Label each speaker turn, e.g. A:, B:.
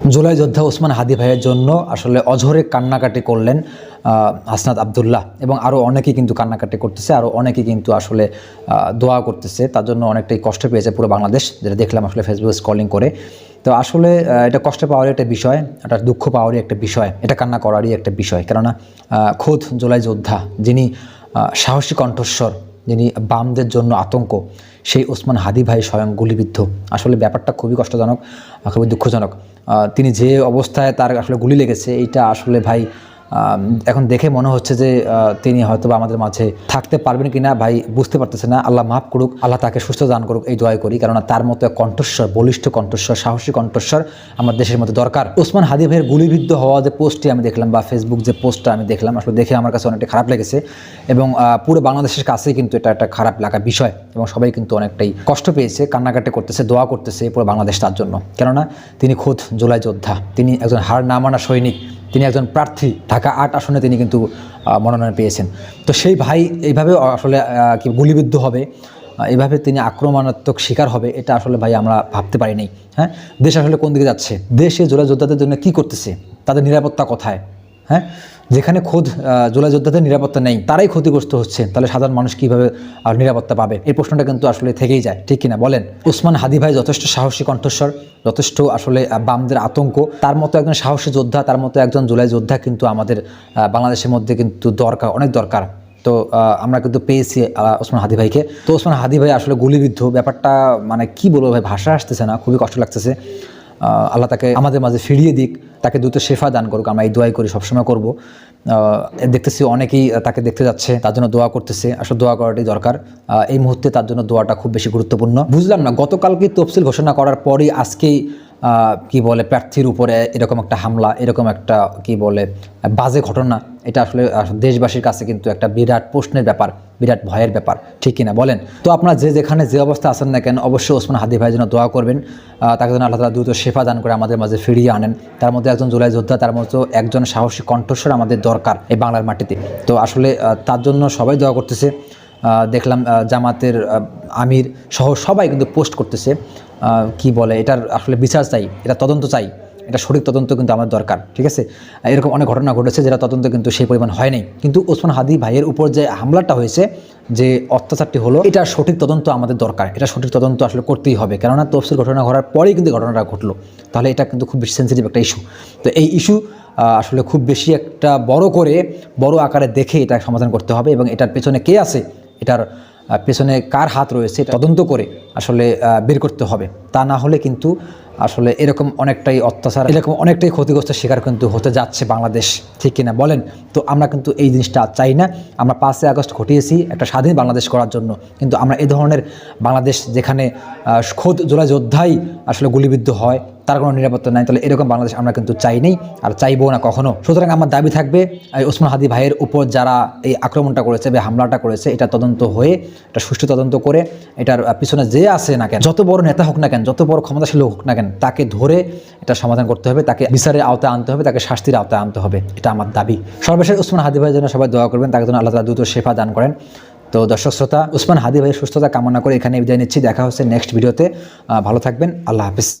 A: জুলাই যোদ্ধা ওসমান হাদি ভাইয়ের জন্য আসলে অঝরে কান্নাকাটি করলেন হাসনাত আবদুল্লাহ এবং আরও অনেকেই কিন্তু কান্নাকাটি করতেছে আরও অনেকেই কিন্তু আসলে দোয়া করতেছে। তার জন্য অনেকটাই কষ্ট পেয়েছে পুরো বাংলাদেশ, যেটা দেখলাম আসলে ফেসবুক স্কলিং করে। তো আসলে এটা কষ্ট পাওয়ারই একটা বিষয়, এটা দুঃখ পাওয়ারই একটা বিষয়, এটা কান্না করারই একটা বিষয়। কেননা খোদ জুলাই যোদ্ধা যিনি সাহসী কণ্ঠস্বর যিনি বামদের জন্য আতঙ্ক, সেই ওসমান হাদি ভাই স্বয়ং গুলিবিদ্ধ। আসলে ব্যাপারটা খুবই কষ্টজনক, খুবই দুঃখজনক। তিনি যে অবস্থায় তার আসলে গুলি লেগেছে, এইটা আসলে ভাই এখন দেখে মনে হচ্ছে যে তিনি হয়তো আমাদের মাঝে থাকতে পারবেন কিনা, ভাই বুঝতে পারতেছে না। আল্লাহ মাফ করুক, আল্লাহ তাকে সুস্থ দান করুক, এই দোয়াই করি। কেননা তার মতো কণ্ঠস্বর, বলিষ্ঠ কণ্ঠস্বর, সাহসী কণ্ঠস্বর আমার দেশের মধ্যে দরকার। ওসমান হাদি ভাইয়ের গুলিবিদ্ধ হওয়া যে পোস্টটি আমি দেখলাম বা ফেসবুক যে পোস্টটা আমি দেখলাম, আসলে দেখে আমার কাছে অনেকটা খারাপ লেগেছে। এবং পুরো বাংলাদেশের কাছেই কিন্তু এটা একটা খারাপ লাগা বিষয়। এবং সবাই কিন্তু অনেকটাই কষ্ট পেয়েছে, কান্নাকাটি করতেছে, দোয়া করতেছে পুরো বাংলাদেশ তার জন্য। কেননা তিনি খোদ জুলাই যোদ্ধা। তিনি একজন হার না মানা সৈনিক। তিনি একজন প্রার্থী, ঢাকা আট আসনে তিনি কিন্তু মনোনয়ন পেয়েছেন। তো সেই ভাই এইভাবে আসলে কি গুলিবিদ্ধ হবে এভাবে তিনি আক্রমণাত্মক শিকার হবে, এটা আসলে ভাই আমরা ভাবতে পারি হ্যাঁ? দেশ আসলে কোন দিকে যাচ্ছে? দেশে জোড়া যোদ্ধাদের জন্য কি করতেছে? তাদের নিরাপত্তা কোথায়? হ্যাঁ? যেখানে খোদ আহ, জোলা যোদ্ধাদের নিরাপত্তা নেই তারাই ক্ষতিগ্রস্ত হচ্ছে। তাহলে সাধারণ মানুষ কীভাবে আর নিরাপত্তা পাবে? এই প্রশ্নটা কিন্তু আসলে থেকেই যায়। ঠিক কিনা? বলেন। ওসমান হাদি ভাই যথেষ্ট সাহসী কণ্ঠস্বর যথেষ্ট আসলে বামদের আতঙ্ক। তার মতো একজন সাহসী যোদ্ধা তার মতো একজন জোলাই যোদ্ধা কিন্তু আমাদের বাংলাদেশের মধ্যে কিন্তু দরকার অনেক দরকার। তো আমরা কিন্তু পেয়েছি ওসমান হাদি ভাইকে। তো ওসমান হাদি ভাই আসলে গুলিবিদ্ধ। ব্যাপারটা মানে কি বলব ভাই? ভাষা আসতেছে না খুবই কষ্ট লাগতেছে। আল্লাহ তাকে আমাদের মাঝে ফিরিয়ে দিক, তাকে দ্রুত শেফা দান করুক, আমরা এই দোয়াই করি, সবসময় করব। দেখতেছি অনেকেই তাকে দেখতে যাচ্ছে, তার জন্য দোয়া করতেছে, আসলে দোয়া করাটাই দরকার। এই মুহূর্তে তার জন্য দোয়াটা খুব বেশি গুরুত্বপূর্ণ। বুঝলাম না, গতকালকে তফসিল ঘোষণা করার পরই আজকেই কি বলে, প্রার্থীর উপরে এরকম একটা হামলা, এরকম একটা, কি বলে, বাজে ঘটনা। এটা আসলে দেশবাসীর কাছে কিন্তু একটা বিরাট প্রশ্নের ব্যাপার, বিরাট ভয়ের ব্যাপার, ঠিক কিনা বলেন? তো আপনারা যে যেখানে যে অবস্থা আছেন না কেন, অবশ্যই ওসমান হাদি ভাইয়ের জন্য দোয়া করবেন। তাকে যেন আল্লাহ তালা দ্রুত শেফা দান করে আমাদের মাঝে ফিরিয়ে আনেন। তার মধ্যে একজন জুলাই যোদ্ধা, তার মতো একজন সাহসী কণ্ঠস্বর আমাদের দরকার এই বাংলার মাটিতে। তো আসলে তার জন্য সবাই দোয়া করতেছে। দেখলাম জামাতের আমির সহ সবাই কিন্তু পোস্ট করতেছে। কি বলে, এটার আসলে বিচার চাই, এটা তদন্ত চাই। এটা সঠিক তদন্ত কিন্তু আমার দরকার, ঠিক আছে? এরকম অনেক ঘটনা ঘটেছে যেটা তদন্ত কিন্তু সেই পরিমাণ হয়নি। কিন্তু ওসমান হাদি ভাইয়ের উপর যে হামলাটা হয়েছে, যে অত্যাচারটি হলো, এটা সঠিক তদন্ত আমাদের দরকার। এটা সঠিক তদন্ত আসলে করতেই হবে। কেননা তফসিল ঘটনা ঘটার পরেই কিন্তু ঘটনাটা ঘটলো। তাহলে এটা কিন্তু খুব বেশি সেন্সিটিভ একটা ইস্যু তো এই ইস্যু আসলে খুব বেশি একটা বড় করে, বড় আকারে দেখে এটা সমাধান করতে হবে এবং এটার পেছনে কে আছে, এটার পেছনে কার হাত রয়েছে তদন্ত করে আসলে বের করতে হবে। তা না হলে কিন্তু আসলে এরকম অনেকটাই অত্যাচার, এরকম অনেকটাই ক্ষতিগ্রস্ত শিকার কিন্তু হতে যাচ্ছে বাংলাদেশ, ঠিক কিনা বলেন? তো আমরা কিন্তু এই জিনিসটা চাই না। আমরা পাঁচই আগস্ট ঘটিয়েছি একটা স্বাধীন বাংলাদেশ করার জন্য। কিন্তু আমরা এ ধরনের বাংলাদেশ যেখানে খোদ জোলা যোদ্ধাই আসলে গুলিবিদ্ধ হয় তার কোনো নিরাপত্তা নাই। তাহলে এরকম বাংলাদেশ আমরা কিন্তু চাই নেই আর চাইব না কখনো। সুতরাং আমার দাবি থাকবে ওসমান হাদি ভাইয়ের উপর যারা এই আক্রমণটা করেছে বা হামলাটা করেছে, এটা তদন্ত হয়ে, এটা সুষ্ঠু তদন্ত করে, এটার পিছনে যে আছে না কেন, যত বড় নেতা হোক না কেন, যত বড় ক্ষমতাশীল হোক না কেন, তাকে ধরে এটা সমাধান করতে হবে, তাকে বিচারের আওতায় আনতে হবে, তাকে শাস্তির আওতায় আনতে হবে, এটা আমার দাবি। সর্বশেষ ওসমান হাদি ভাইয়ের জন্য সবাই দোয়া করবেন, তাকে যেন আল্লাহ তালা দ্রুত শেফা দান করেন। তো দর্শক শ্রোতা উসমান হাদি ভাইয়ের সুস্থতা কামনা করে এখানে বিদায় নিচ্ছি, দেখা হচ্ছে নেক্সট ভিডিওতে ভালো থাকবেন, আল্লাহ হাফিজ।